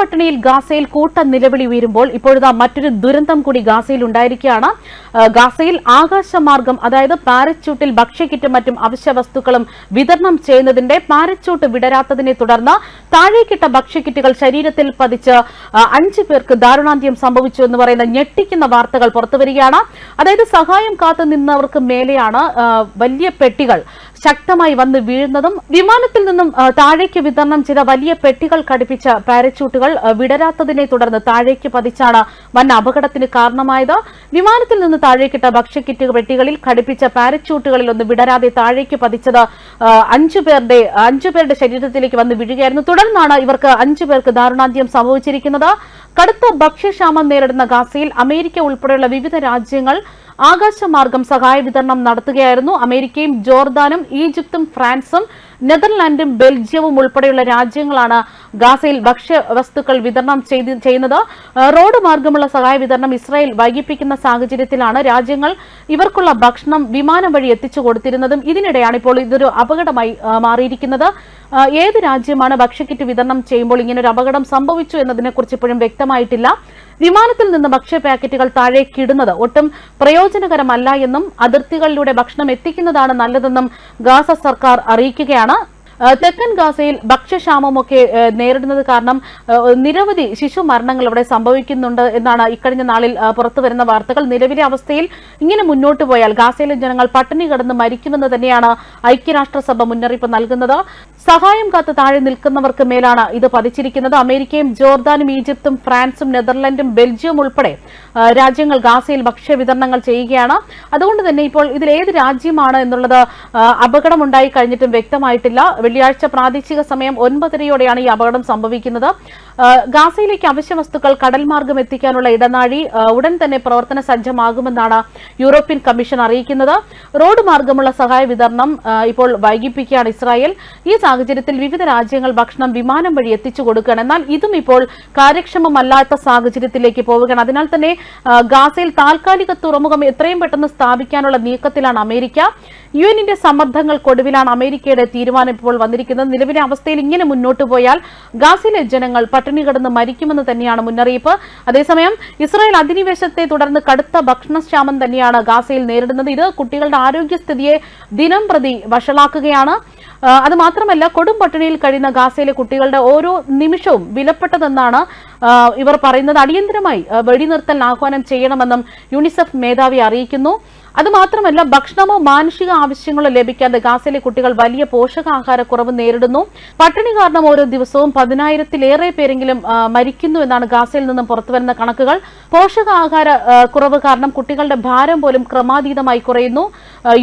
പട്ടിണിയിൽ ഗാസയിൽ കൂട്ട നിലവിളി ഉയരുമ്പോൾ ഇപ്പോഴത്തെ മറ്റൊരു ദുരന്തം കൂടി ഗാസയിൽ ഉണ്ടായിരിക്കുകയാണ്. ഗാസയിൽ ആകാശമാർഗം അതായത് പാരച്യൂട്ടിൽ ഭക്ഷ്യക്കിറ്റും മറ്റും അവശ്യ വസ്തുക്കളും വിതരണം ചെയ്യുന്നതിന്റെ പാരച്യൂട്ട് വിടരാത്തതിനെ തുടർന്ന് താഴേക്കിട്ട ഭക്ഷ്യക്കിറ്റുകൾ ശരീരത്തിൽ പതിച്ച് അഞ്ചു പേർക്ക് ദാരുണാന്ത്യം സംഭവിച്ചു എന്ന് പറയുന്ന ഞെട്ടിക്കുന്ന വാർത്തകൾ പുറത്തുവരികയാണ്. അതായത് സഹായം കാത്തുനിന്നവർക്ക് മേലെയാണ് വലിയ പെട്ടികൾ ശക്തമായി വന്ന് വീഴുന്നതും വിമാനത്തിൽ നിന്നും താഴേക്ക് വിതരണം ചെയ്ത വലിയ പെട്ടികൾ ഘടിപ്പിച്ച പാരച്യൂട്ടുകൾ വിടരാത്തതിനെ തുടർന്ന് താഴേക്ക് പതിച്ചാണ് വൻ അപകടത്തിന് കാരണമായത്. വിമാനത്തിൽ നിന്ന് താഴേക്കിട്ട ഭക്ഷ്യക്കിറ്റ് പെട്ടികളിൽ ഘടിപ്പിച്ച പാരച്യൂട്ടുകളിൽ ഒന്ന് വിടരാതെ താഴേക്ക് പതിച്ചത് അഞ്ചുപേരുടെ അഞ്ചുപേരുടെ അഞ്ചു ശരീരത്തിലേക്ക് വന്ന് വീഴുകയായിരുന്നു. തുടർന്നാണ് ഇവർക്ക് അഞ്ചുപേർക്ക് ദാരുണാന്ത്യം സംഭവിച്ചിരിക്കുന്നത്. കടുത്ത ഭക്ഷ്യക്ഷാമം നേരിടുന്ന ഗാസയിൽ അമേരിക്ക ഉൾപ്പെടെയുള്ള വിവിധ രാജ്യങ്ങൾ ആകാശമാർഗം സഹായ വിതരണം നടത്തുകയായിരുന്നു. അമേരിക്കയും ജോർദാനും ഈജിപ്തും ഫ്രാൻസും നെതർലാൻഡും ബെൽജിയവും ഉൾപ്പെടെയുള്ള രാജ്യങ്ങളാണ് ഗാസയിൽ ഭക്ഷ്യവസ്തുക്കൾ വിതരണം ചെയ്യുന്നത്. റോഡ് മാർഗമുള്ള സഹായ വിതരണം ഇസ്രായേൽ വൈകിപ്പിക്കുന്ന സാഹചര്യത്തിലാണ് രാജ്യങ്ങൾ ഇവർക്കുള്ള ഭക്ഷണം വിമാനം വഴി എത്തിച്ചു കൊടുത്തിരുന്നതും. ഇതിനിടെയാണ് ഇപ്പോൾ ഇതൊരു അപകടമായി മാറിയിരിക്കുന്നത്. ഏത് രാജ്യമാണ് ഭക്ഷ്യക്കിറ്റ് വിതരണം ചെയ്യുമ്പോൾ ഇങ്ങനൊരു അപകടം സംഭവിച്ചു എന്നതിനെക്കുറിച്ച് ഇപ്പോഴും വ്യക്തമായിട്ടില്ല. വിമാനത്തിൽ നിന്ന് ഭക്ഷ്യ പാക്കറ്റുകൾ താഴേക്കിടുന്നത് ഒട്ടും പ്രയോജനകരമല്ല എന്നും അതിർത്തികളിലൂടെ ഭക്ഷണം എത്തിക്കുന്നതാണ് നല്ലതെന്നും ഗാസ സർക്കാർ അറിയിക്കുകയാണ്. തെക്കൻ ഗാസയിൽ ഭക്ഷ്യക്ഷാമമൊക്കെ നേരിടുന്നത് കാരണം നിരവധി ശിശു മരണങ്ങൾ ഇവിടെ സംഭവിക്കുന്നുണ്ട് എന്നാണ് ഇക്കഴിഞ്ഞ നാളിൽ പുറത്തു വരുന്ന വാർത്തകൾ. നിലവിലെ അവസ്ഥയിൽ ഇങ്ങനെ മുന്നോട്ട് പോയാൽ ഗാസയിലെ ജനങ്ങൾ പട്ടിണി കിടന്ന് മരിക്കുമെന്ന് തന്നെയാണ് ഐക്യരാഷ്ട്രസഭ മുന്നറിയിപ്പ് നൽകുന്നത്. സഹായം കാത്ത് താഴെ നിൽക്കുന്നവർക്ക് മേലാണ് ഇത് പതിച്ചിരിക്കുന്നത്. അമേരിക്കയും ജോർദാനും ഈജിപ്തും ഫ്രാൻസും നെതർലൻഡും ബെൽജിയം ഉൾപ്പെടെ രാജ്യങ്ങൾ ഗാസയിൽ ഭക്ഷ്യ വിതരണങ്ങൾ ചെയ്യുകയാണ്. അതുകൊണ്ട് തന്നെ ഇപ്പോൾ ഇതിൽ ഏത് രാജ്യമാണ് എന്നുള്ളത് അപകടമുണ്ടായി കഴിഞ്ഞിട്ടും വ്യക്തമായിട്ടില്ല. വെള്ളിയാഴ്ച പ്രാദേശിക സമയം ഒൻപതരയോടെയാണ് ഈ അപകടം സംഭവിക്കുന്നത്. ഗാസയിലേക്ക് അവശ്യ വസ്തുക്കൾ കടൽ മാർഗം എത്തിക്കാനുള്ള ഇടനാഴി ഉടൻ തന്നെ പ്രവർത്തന സജ്ജമാകുമെന്നാണ് യൂറോപ്യൻ കമ്മീഷൻ അറിയിക്കുന്നത്. റോഡ് മാർഗമുള്ള സഹായ വിതരണം ഇപ്പോൾ വൈകിപ്പിക്കുകയാണ് ഇസ്രായേൽ. ഈ സാഹചര്യത്തിൽ വിവിധ രാജ്യങ്ങൾ ഭക്ഷണം വിമാനം വഴി എത്തിച്ചു കൊടുക്കുകയാണ്. എന്നാൽ ഇതും ഇപ്പോൾ കാര്യക്ഷമമല്ലാത്ത സാഹചര്യത്തിലേക്ക് പോവുകയാണ്. അതിനാൽ തന്നെ ഗാസയിൽ താൽക്കാലിക തുറമുഖം എത്രയും പെട്ടെന്ന് സ്ഥാപിക്കാനുള്ള നീക്കത്തിലാണ് അമേരിക്ക. യു എന്നിന്റെ സമ്മർദ്ദങ്ങൾക്കൊടുവിലാണ് അമേരിക്കയുടെ തീരുമാനം ഇപ്പോൾ വന്നിരിക്കുന്നത്. നിലവിലെ അവസ്ഥയിൽ ഇങ്ങനെ മുന്നോട്ട് പോയാൽ ഗാസയിലെ ജനങ്ങൾ പട്ടിണി കിടന്ന് മരിക്കുമെന്ന് തന്നെയാണ് മുന്നറിയിപ്പ്. അതേസമയം ഇസ്രായേൽ അധിനിവേശത്തെ തുടർന്ന് കടുത്ത ഭക്ഷണക്ഷാമം തന്നെയാണ് ഗാസയിൽ നേരിടുന്നത്. ഇത് കുട്ടികളുടെ ആരോഗ്യസ്ഥിതിയെ ദിനം പ്രതി വഷളാക്കുകയാണ്. അത് മാത്രമല്ല കൊടും പട്ടിണിയിൽ കഴിയുന്ന ഗാസയിലെ കുട്ടികളുടെ ഓരോ നിമിഷവും വിലപ്പെട്ടതെന്നാണ് ഇവർ പറയുന്നത് അടിയന്തരമായി വെടിനിർത്തൽ ആഹ്വാനം ചെയ്യണമെന്നും യുണിസെഫ് മേധാവി അറിയിക്കുന്നു. അതുമാത്രമല്ല ഭക്ഷണമോ മാനുഷിക ആവശ്യങ്ങളോ ലഭിക്കാതെ ഗാസയിലെ കുട്ടികൾ വലിയ പോഷകാഹാരക്കുറവ് നേരിടുന്നു. പട്ടിണി കാരണം ഓരോ ദിവസവും പതിനായിരത്തിലേറെ പേരെങ്കിലും മരിക്കുന്നു എന്നാണ് ഗാസയിൽ നിന്നും പുറത്തുവരുന്ന കണക്കുകൾ. പോഷകാഹാര കുറവ് കാരണം കുട്ടികളുടെ ഭാരം പോലും ക്രമാതീതമായി കുറയുന്നു.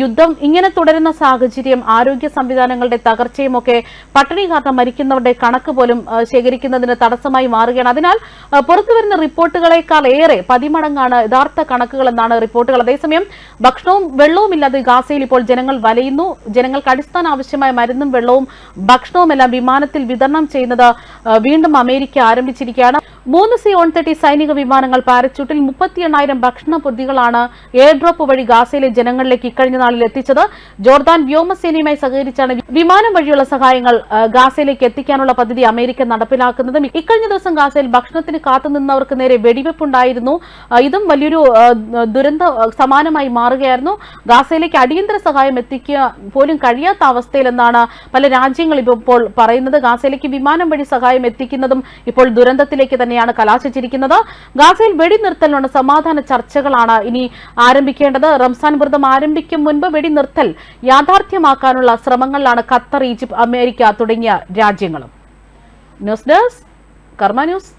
യുദ്ധം ഇങ്ങനെ തുടരുന്ന സാഹചര്യം ആരോഗ്യ സംവിധാനങ്ങളുടെ തകർച്ചയും ഒക്കെ പട്ടിണി കാരണം മരിക്കുന്നവരുടെ കണക്ക് പോലും ശേഖരിക്കുന്നതിന് തടസ്സമായി മാറുകയാണ്. അതിനാൽ പുറത്തു വരുന്ന റിപ്പോർട്ടുകളെക്കാൾ ഏറെ പതിമടങ്ങാണ് യഥാർത്ഥ കണക്കുകൾ എന്നാണ് റിപ്പോർട്ടുകൾ. അതേസമയം ഭക്ഷണവും വെള്ളവും ഇല്ലാതെ ഗാസയിൽ ഇപ്പോൾ ജനങ്ങൾ വലയുന്നു. ജനങ്ങൾക്ക് അടിസ്ഥാന ആവശ്യമായ മരുന്നും വെള്ളവും ഭക്ഷണവും എല്ലാം വിമാനത്തിൽ വിതരണം ചെയ്യുന്നത് വീണ്ടും അമേരിക്ക ആരംഭിച്ചിരിക്കുകയാണ്. മൂന്ന് സി ഓൺ തേർട്ടി സൈനിക വിമാനങ്ങൾ പാരച്യൂട്ടിൽ മുപ്പത്തി എണ്ണായിരം ഭക്ഷണ പൊതികളാണ് എയർ ഡ്രോപ്പ് വഴി ഗാസയിലെ ജനങ്ങളിലേക്ക് ഇക്കഴിഞ്ഞ നാളിൽ എത്തിച്ചത്. ജോർദാൻ വ്യോമസേനയുമായി സഹകരിച്ചാണ് വിമാനം വഴിയുള്ള സഹായങ്ങൾ ഗാസയിലേക്ക് എത്തിക്കാനുള്ള പദ്ധതി അമേരിക്ക നടപ്പിലാക്കുന്നതും. ഇക്കഴിഞ്ഞ ദിവസം ഗാസയിൽ ഭക്ഷണത്തിന് കാത്തുനിന്നവർക്ക് നേരെ വെടിവെപ്പുണ്ടായിരുന്നു. ഇതും വലിയൊരു ദുരന്ത സമാനമായി മാറുകയായിരുന്നു. ഗാസയിലേക്ക് അടിയന്തര സഹായം എത്തിക്കുക പോലും കഴിയാത്ത അവസ്ഥയിലെന്നാണ് പല രാജ്യങ്ങളും ഇപ്പോൾ പറയുന്നത്. ഗാസയിലേക്ക് വിമാനം വഴി സഹായം എത്തിക്കുന്നതും ഇപ്പോൾ ദുരന്തത്തിലേക്ക് തന്നെയാണ് കലാശിച്ചിരിക്കുന്നത്. ഗാസയിൽ വെടിനിർത്തലിനുള്ള സമാധാന ചർച്ചകളാണ് ഇനി ആരംഭിക്കേണ്ടത്. റംസാൻ വ്രതം ആരംഭിക്കും മുൻപ് വെടിനിർത്തൽ യാഥാർത്ഥ്യമാക്കാനുള്ള ശ്രമങ്ങളിലാണ് ഖത്തർ ഈജിപ്ത് അമേരിക്ക തുടങ്ങിയ രാജ്യങ്ങളും. News desk Karma news.